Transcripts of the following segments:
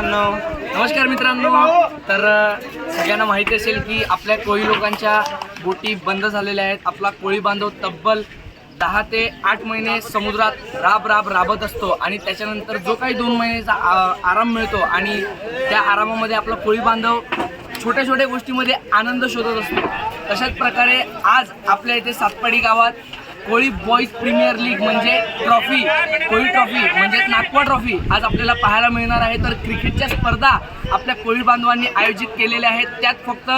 नमस्कार मित्रांनो नमस्कार मित्रांनो. तर सगळ्यांना माहिती असेल की आपल्या कोळी लोकांच्या बोटी बंद झालेल्या आहेत. आपला कोळी बांधव तब्बल दहा ते आठ महिने समुद्रात राब राब राबत असतो आणि त्याच्यानंतर जो काही दोन महिन्याचा आ- आराम मिळतो आणि त्या आरामामध्ये आपला कोळी बांधव छोट्या छोट्या गोष्टीमध्ये आनंद शोधत असतो. तशाच प्रकारे आज आपल्या इथे सातपाडी गावात कोळी बॉईज प्रीमियर लीग म्हणजे ट्रॉफी कोळी ट्रॉफी म्हणजेच नागपूर ट्रॉफी आज आपल्याला पाहायला मिळणार आहे. तर क्रिकेटच्या स्पर्धा आपल्या कोळी बांधवांनी आयोजित केलेल्या आहेत. त्यात फक्त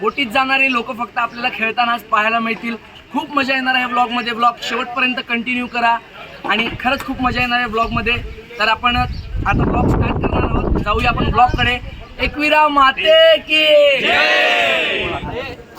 बोटीत जाणारे लोक फक्त आपल्याला खेळताना आज पाहायला मिळतील. खूप मजा येणार आहे ब्लॉगमध्ये ब्लॉग शेवटपर्यंत कंटिन्यू करा. आणि खरंच खूप मजा येणार आहे ब्लॉगमध्ये तर आपण आता ब्लॉग स्टार्ट करणार आहोत. जाऊया आपण ब्लॉगकडे एकविरा माते की!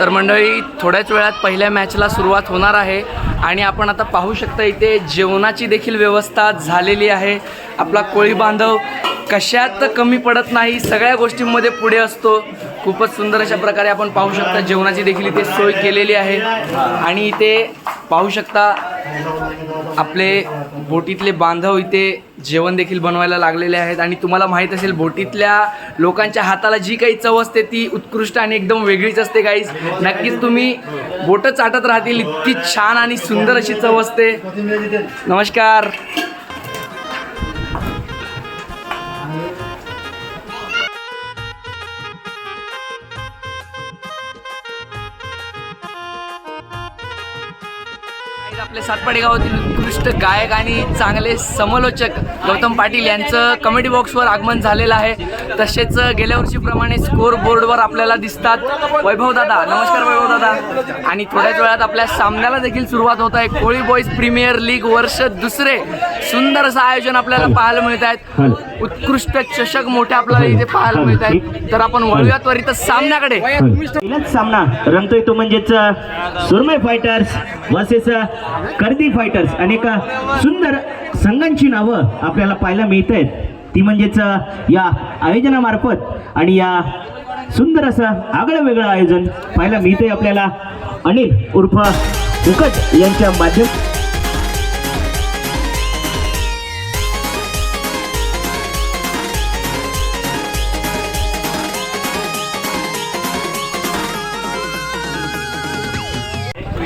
तर मंडळी थोड्याच वेळात पहिल्या मॅचला सुरुवात होणार आहे आणि आपण आता पाहू शकता इथे जेवणाची देखील व्यवस्था झालेली आहे. आपला कोळी बांधव कशात कमी पडत नाही सगळ्या गोष्टींमध्ये पुढे असतो. खूपच सुंदर अशा प्रकारे आपण पाहू शकता जेवणाची देखील इथे सोय केलेली आहे. आणि इथे पाहू शकता आपले बोटीतले बांधव इथे जेवण देखील बनवायला लागलेले आहेत आणि तुम्हाला माहीत असेल बोटीतल्या लोकांच्या हाताला जी काही चव असते ती उत्कृष्ट आणि एकदम वेगळीच असते काहीच नक्कीच तुम्ही बोटं चाटत राहतील इतकी छान आणि सुंदर अशी चव असते. नमस्कार. आज आपले सातपाडी गावातील उत्कृष्ट गायक आणि चांगले समालोचक गौतम पाटील यांचं कमेडी बॉक्सवर आगमन झालेलं आहे. तसेच गेल्या वर्षीप्रमाणे स्कोर बोर्डवर आपल्याला दिसतात वैभव दादा. नमस्कार वैभव दादा. आणि थोड्याच वेळात आपल्या सामन्याला देखील सुरुवात होत आहे. कोळी बॉईज प्रीमियर लीग वर्ष दुसरे सुंदर असं आयोजन आपल्याला पाहायला मिळत आहेत. उत्कृष्ट चषक मोठे आपल्याला इथे पाहायला मिळत आहेत. तर आपण वळूया त्वरित सामन्याकडे. पहिलाच सामना रंगतोय तो म्हणजेच Suramay fighters versus Kardi fighters अनेक सुंदर संघांची नावं आपल्याला पाहायला मिळत आहेत. ती म्हणजेच या आयोजनामार्फत आणि या सुंदर असं आगळं वेगळं आयोजन पाहायला मिळतंय आपल्याला. अनिल उर्फ मुकट यांच्या माध्यम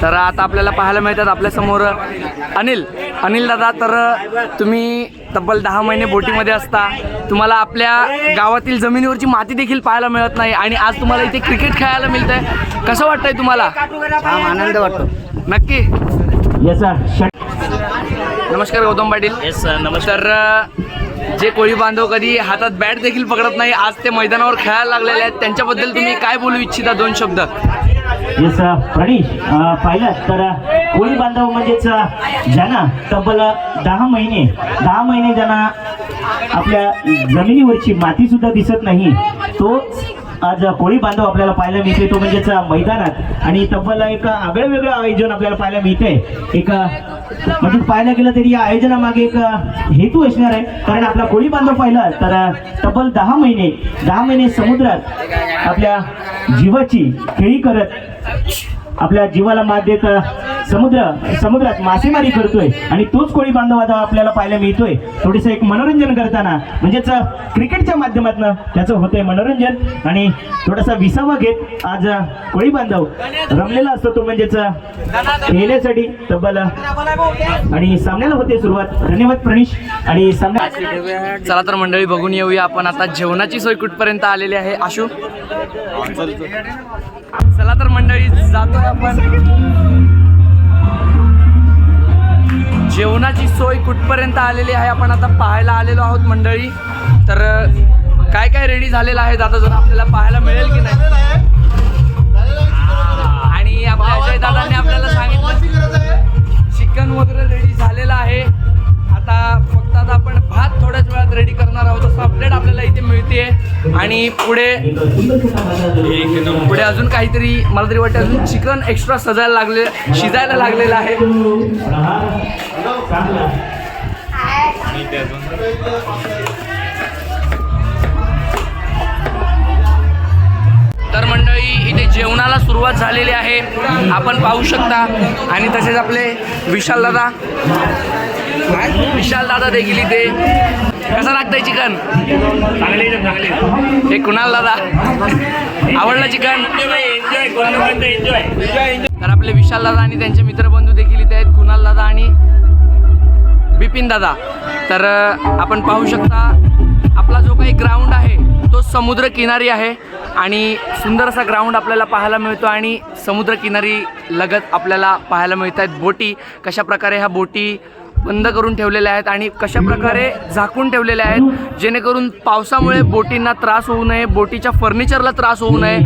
तर आता आपल्याला पाहायला मिळतात आपल्यासमोर अनिल. अनिल दादा तर तुम्ही तब्बल दहा महिने बोटीमध्ये असता. तुम्हाला आपल्या गावातील जमिनीवरची माती देखील पाहायला मिळत नाही आणि आज तुम्हाला इथे क्रिकेट खेळायला मिळतंय. कसं वाटतंय तुम्हाला? आनंद वाटतो. नक्की. नमस्कार गौतम पाटील. येस नमस्कार. जे कोळी बांधव कधी हातात बॅट देखील पकडत नाही आज ते मैदानावर खेळायला लागलेले आहेत. त्यांच्याबद्दल तुम्ही काय बोलू इच्छिता दोन शब्द? येस प्रणीश पाहिलं तर uh, कोळी बांधव म्हणजेच uh, ज्यांना तब्बल uh, दहा महिने दहा महिने ज्यांना आपल्या जमिनीवरची माती सुद्धा दिसत नाही तो आज कोळी बांधव आपल्याला पाहायला मिळते तो म्हणजेच मैदानात. आणि तब्बल एक आगळं वेगळं आयोजन आपल्याला पाहायला मिळते एक म्हणजे पाहायला गेलं तरी या आयोजनामागे एक हेतू असणार आहे. कारण आपला कोळी बांधव पाहिला तर तब्बल दहा महिने दहा महिने समुद्रात आपल्या जीवाची खेळी करत आपल्या जीवाला मात देत समुद्र समुद्रात मासेमारी करतोय आणि तोच कोळी बांधव आता आपल्याला पाहायला मिळतोय. थोडंसं एक मनोरंजन करताना म्हणजेच क्रिकेटच्या माध्यमातून त्याचं होतंय मनोरंजन आणि थोडासा विसावा घेत आज कोळी बांधव रमलेला असतो तो म्हणजेच खेळण्यासाठी तब्बल आणि सामन्याला होते सुरुवात. धन्यवाद प्रणीश आणि सामन्या चला तर मंडळी बघून येऊया आपण. आता जेवणाची सोय कुठपर्यंत आलेली आहे? आशू? चला तर मंडळी जातो आपण. जेवणाची सोय कुठपर्यंत आलेली आहे आपण आता पाहायला आलेलो आहोत मंडळी. तर काय काय रेडी झालेलं आहे दादा? जर आपल्याला पाहायला मिळेल की नाही? आणि पुढे पुढे अजून काहीतरी मला तरी वाटतं अजून चिकन एक्स्ट्रा सजायला लागले शिजायला लागलेलं आहे. तर मंडळी इथे जेवणाला सुरुवात झालेली आहे. आपण पाहू शकता. आणि तसेच आपले विशाल दादा विशाल दादा देखील इथे कसं लागतंय चिकन? हे कुणाल दादा? आवडलं चिकन? तर आपले विशाल दादा आणि त्यांचे मित्रबंधू देखील इथे आहेत कुणाल दादा आणि बिपिन दादा. तर आपण पाहू शकता आपला जो काही ग्राउंड आहे तो समुद्र किनारी आहे आणि सुंदर असा ग्राउंड आपल्याला पाहायला मिळतो आणि समुद्र किनारी लगत आपल्याला पाहायला मिळत आहेत बोटी. कशा प्रकारे ह्या बोटी बंद करून ठेवलेल्या आहेत आणि कशा प्रकारे झाकून ठेवलेल्या आहेत जेणेकरून पावसामुळे बोटींना त्रास होऊ नये बोटीच्या फर्निचरला त्रास होऊ नये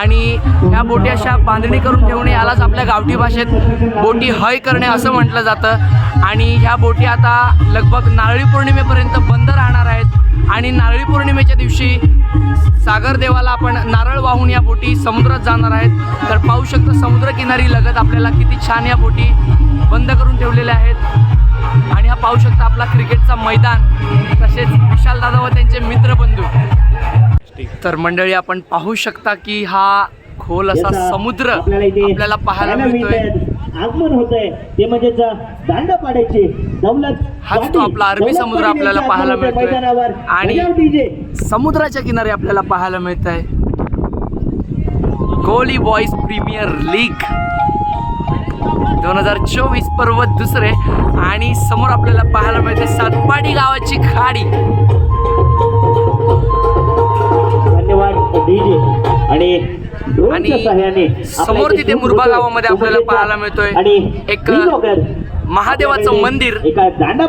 आणि ह्या बोटी अशा बांधणी करून ठेवणे यालाच आपल्या गावठी भाषेत बोटी हय करणे असं म्हटलं जातं. आणि ह्या बोटी आता लगभग नारळी पौर्णिमेपर्यंत बंद राहणार आहेत आणि नारळी पौर्णिमेच्या दिवशी सागर देवाला आपण नारळ वाहून या बोटी समुद्रात जाणार आहेत. तर पाहू शकतो समुद्रकिनारी लगत आपल्याला किती छान या बोटी बंद करून ठेवलेल्या आहेत. आणि हा पाहू शकता आपला क्रिकेटचा मैदान तसेच विशाल दादा व त्यांचे मित्रबंधू तर मंडळी आपण पाहू शकता की हा खोल असा समुद्र आपल्याला पाहायला मिळतोय. आगमन होत आहे ते म्हणजेच दांडा पाडायचे. दौलत हाच तो आपला अरबी समुद्र आपल्याला पाहायला मिळतोय. आणि-. समुद्राच्या किनारी आपल्याला पाहायला मिळत आहे कोहली बॉईज प्रीमियर लीग. दोन हजार चोवीस पर्व दुसरे आणि समोर आपल्याला पाहायला मिळते सातपाडी गावाची खाडी. धन्यवाद आणि समोर तिथे मुरबा. गावामध्ये आपल्याला पाहायला मिळतोय. आणि एक महादेवाचं मंदिर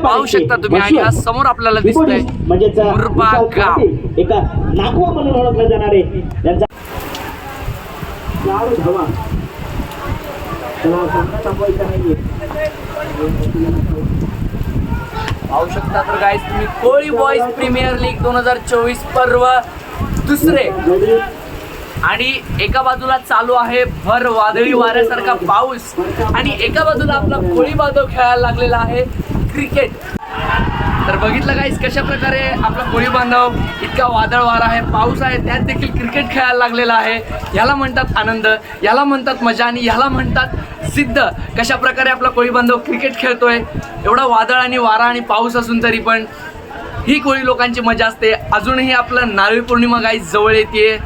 पाहू शकता तुम्ही आणि हा समोर आपल्याला दिसतोय. मुरबा गाव. एका नागवा म्हणून ओळखलं जाणार आहे त्यांचा चार धावा त्याला सामना थांबवायचा नाहीये पाहू शकता तर गाईज तुम्ही कोळी बॉईज प्रीमियर लीग दोन हजार चोवीस पर्व दुसरे. आणि एका बाजूला चालू आहे भर वादळी वाऱ्यासारखा पाऊस. आणि एका बाजूला आपला कोळी बांधव खेळायला लागलेला आहे क्रिकेट तर बघितलं काहीच कशा प्रकारे आपला कोळी बांधव इतका वादळ वारा आहे पाऊस आहे त्यात देखील क्रिकेट खेळायला लागलेला आहे. याला म्हणतात आनंद याला म्हणतात मजा आणि याला म्हणतात सिद्ध. कशा प्रकारे आपला कोळी बांधव क्रिकेट खेळतोय एवढा वादळ आणि वारा आणि पाऊस असून तरी पण ही कोळी लोकांची मजा असते. अजूनही आपलं नारळी पौर्णिमा गाई जवळ येते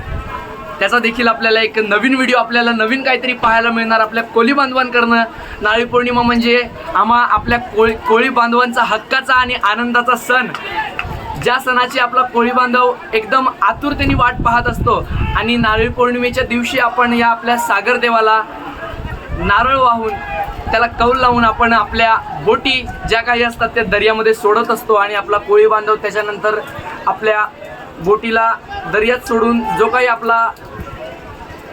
त्याचा देखील आपल्याला एक नवीन व्हिडिओ आपल्याला नवीन काहीतरी पाहायला मिळणार आपल्या कोळी बांधवांकडनं. नारळी पौर्णिमा म्हणजे आम्हा आपल्या कोळी कोळी बांधवांचा हक्काचा आणि आनंदाचा सण. ज्या सणाची आपला कोळी बांधव एकदम आतुरतेने वाट पाहत असतो. आणि नारळी पौर्णिमेच्या दिवशी आपण या आपल्या सागर देवाला नारळ वाहून त्याला कौल लावून आपण आपल्या बोटी ज्या काही असतात त्या दर्यामध्ये सोडत असतो आणि आपला कोळी बांधव त्याच्यानंतर आपल्या बोटीला दर्यात सोडून जो काही आपला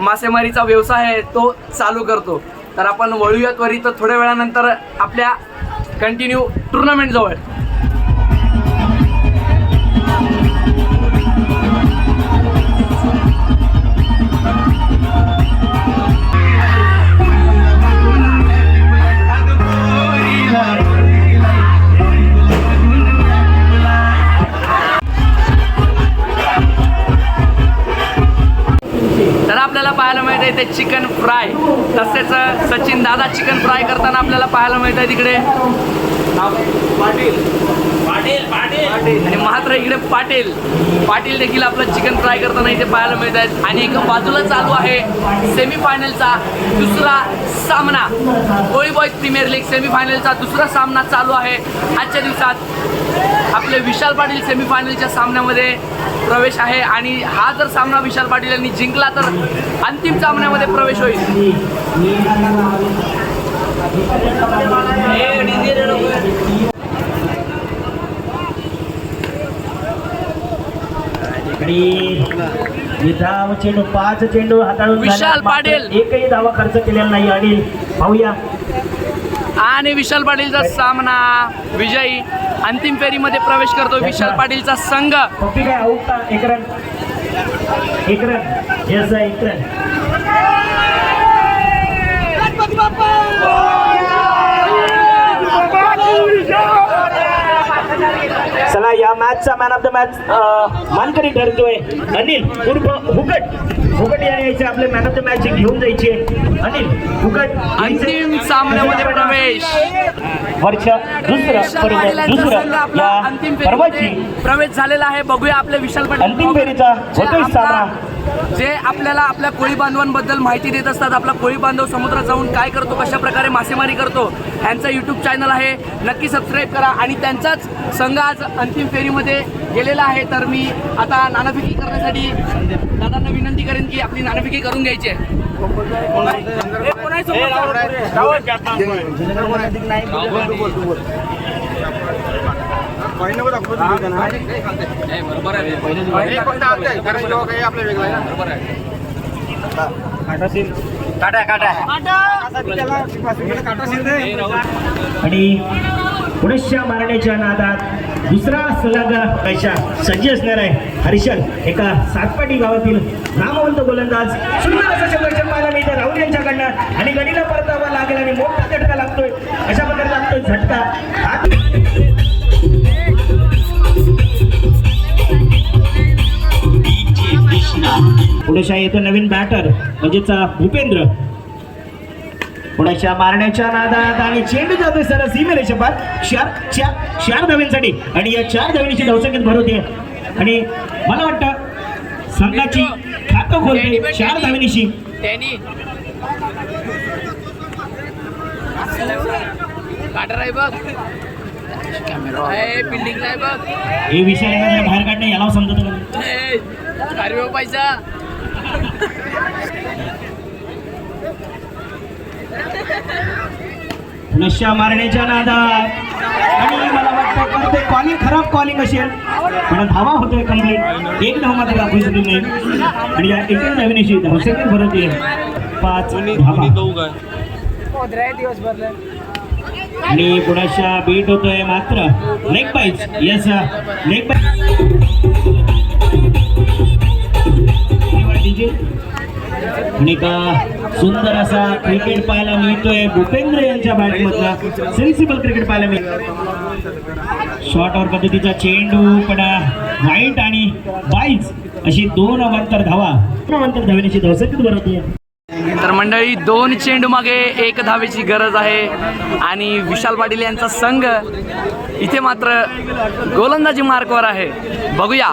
मासेमारीचा व्यवसाय आहे तो चालू करतो. तर आपण वळूया त्वरित थोड्या वेळानंतर आपल्या कंटिन्यू टुर्नामेंटजवळ तर आपल्याला पाहायला मिळत आहे ते चिकन फ्राय तसेच सचिन दादा चिकन फ्राय करताना आपल्याला पाहायला मिळत आहे तिकडे पाटील. पाटील पाटील. आणि मात्र इकडे पाटील. पाटील देखील आपलं चिकन फ्राय करताना इथे पाहायला मिळत आहेत आणि एका बाजूला चालू आहे सेमीफायनलचा दुसरा सामना. कोळी बॉईज प्रीमियर लीग सेमीफायनलचा दुसरा सामना चालू आहे. आजच्या दिवसात आपले विशाल पाटील सेमीफायनलच्या सामन्यामध्ये प्रवेश आहे आणि हा जर सामना विशाल पाटील यांनी जिंकला तर अंतिम सामन्यामध्ये प्रवेश होईल. धाव चेंडू पाच चेंडू हाताळून विशाल पाटील. एकही धावा खर्च केलेला नाही. पाहूया. आणि विशाल पाटीलचा सामना विजयी. अंतिम फेरीमध्ये प्रवेश करतो विशाल पाटीलचा संघ. रन. या मॅचचा मॅन ऑफ द मॅच मानकरी ठरतोय. अनिल उर्फ हुकट हुकट या यायचे आपले मॅन ऑफ द मॅच घेऊन जायचे. अनिल यायचे. अंतिम सामन्यामध्ये प्रवेश. वर्ष दुसरं दुसरं आपला या अंतिम पर्वाची फेरीमध्ये प्रवेश झालेला आहे. बघूया आपल्या विशाल पाटील अंतिम फेरीचा होतोय आपला- सामना. जे आपल्याला आपल्या कोळी बांधवांबद्दल माहिती देत असतात आपला कोळी बांधव समुद्रात जाऊन काय करतो कशा प्रकारे मासेमारी करतो यांचा यूट्यूब चॅनल आहे. नक्की सबस्क्राईब करा आणि त्यांचाच संघ आज अंतिम फेरीमध्ये गेलेला आहे. तर मी आता नाणेफेकी करण्यासाठी दादांना विनंती करेन की आपली नाणेफेकी करून घ्यायची आहे? कोण आहे. समोरचा? आणि पुढच्या मारण्याच्या नादात दुसरा सलग पैशा सज्ज असणार आहे. हर्षल एका सातपाटी गावातील नामवंत गोलंदाज. सुंदर असं क्षेत्ररक्षण पाहायला मिळतं. राहुल यांच्याकडनं आणि गडीला परतावा लागेल आणि मोठा झटका लागतोय. अशा प्रकारे लागतोय झटका. पुढेशा येतो नवीन बॅटर म्हणजेच भूपेंद्र. पुण्याच्या मारण्याच्या नादात आणि चेंडू जातोय सर सीमेरेषा पार. चार चार चार धाव्यांसाठी आणि या चार धाव्यांची धावसंख्येत भर होते आणि मला वाटतं संघाची खातं खोलते चार धाव्यांशी हे विषय बाहेर काढणे याला समजत. पैसा. पुण्याच्या मारण्याच्या नादात. आणि मला वाटतं ते कॉलिंग खराब कॉलिंग असेल. पण धावा होतोय कंप्लीट एक धाव मात्र दाखवू शकत नाही. आणि या एकच धाव्याशी धावसंख्येत भर होते पाच धावा. आणि पुण्याच्या बीट होतोय मात्र. लेग पाईज येस लेग आणि का सुंदर असा क्रिकेट पाहायला मिळतोय. भूपेंद्र यांच्या बॅट मधला सेन्सिबल क्रिकेट पाहायला मिळतो शॉर्ट पद्धतीचा चेंडू पडा वाईट आणि बाईज अशी दोन अवांतर धावा. दोन अवांतर धावण्याची धावसंख्येत भर तर मंडळी दोन चेंडू मागे एक धावेची गरज आहे. आणि विशाल पाटील यांचा संघ इथे मात्र गोलंदाजी मार्कवर आहे. बघूया.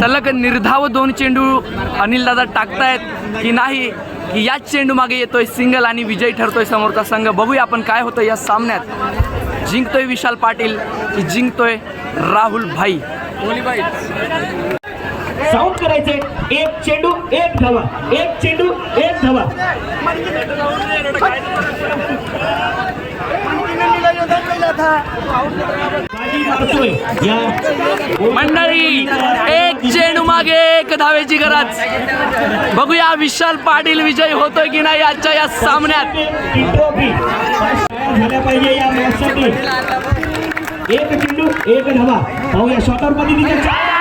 सलग निर्धाव दोन चेंडू अनिल दादा टाकतायत की नाही की याच चेंडू मागे येतोय सिंगल आणि विजयी ठरतोय समोरचा संघ. बघूया आपण काय होतं या सामन्यात. जिंकतोय विशाल पाटील की जिंकतोय राहुल भाई? साऊंड करायचे एक चेंडू एक धावा. एक चेंडू एक धावा. मंडळी एक चेंडू मागे एक धावेची गरज. बघूया विशाल पाटील विजयी होतोय की नाही आजच्या या सामन्यात. ट्रॉफी तयार झाल्या पाहिजे या मॅचसाठी. एक चेंडू एक धावा. पाहूया पद्धतीच्या चार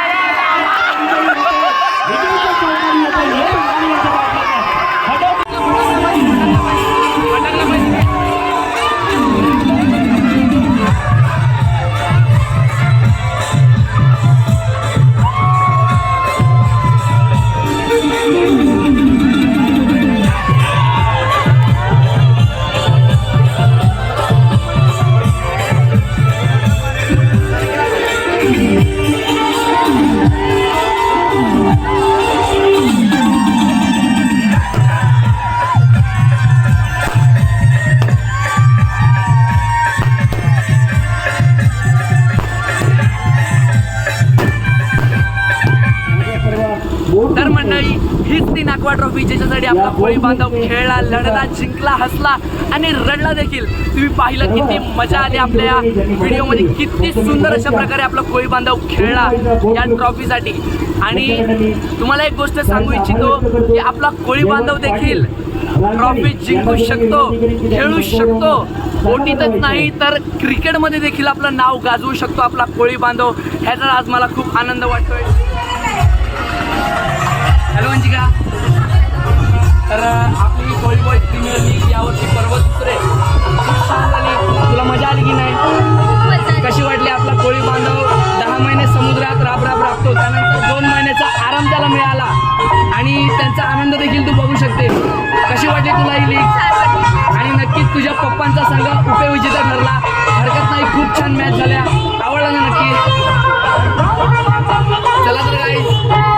ज्याच्यासाठी आपला कोळी बांधव खेळला लढला जिंकला हसला आणि रडला देखील. तुम्ही पाहिलं किती मजा आली आपल्या या व्हिडिओमध्ये. किती सुंदर अशा प्रकारे आपला कोळी बांधव खेळला या ट्रॉफीसाठी आणि तुम्हाला एक गोष्ट सांगू इच्छितो की आपला कोळी बांधव देखील ट्रॉफी जिंकू शकतो खेळू शकतो. बोटीतच नाही तर क्रिकेटमध्ये देखील आपलं नाव गाजवू शकतो आपला कोळी बांधव. ह्याचा आज मला खूप आनंद वाटतोय. हॅलो अंजिका. तर आपली कोळीबोई प्रीमियर लीग यावरची पर्व दुसरे तुला मजा आली की नाही? कशी वाटली आपला कोळी बांधव? दहा महिने समुद्रात राब राब राबतो. त्यानंतर दोन महिन्याचा आराम त्याला मिळाला. आणि त्यांचा आनंद देखील तू बघू शकते. कशी वाटली तुला ही लीग आणि नक्कीच तुझ्या पप्पांचा संघ उपविजेता ठरला हरकत नाही खूप छान मॅच झाल्या. आवडला ना नक्की? चला तर काही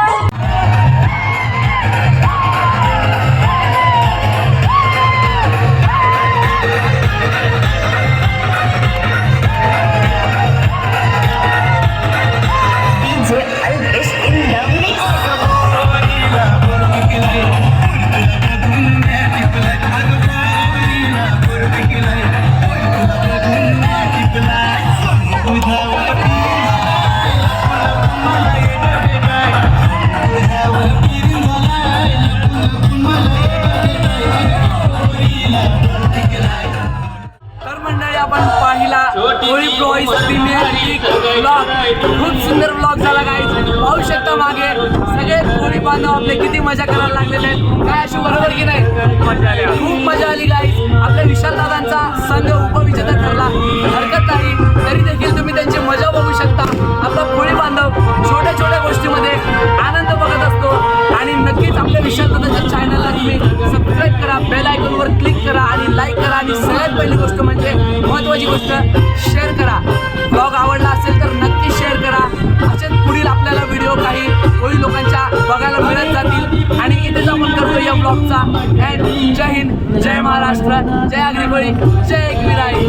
खूप सुंदर ब्लॉग झाला गाईज पाहू शकता मागे सगळे कोणी बांधव आपले किती मजा करायला लागलेले आहेत. काय अशी बरोबर की नाही? खूप मजा आली काही ब्लॉगचा. अँड जय हिंद जय महाराष्ट्र जय आग्रिकोळी जय एकविराई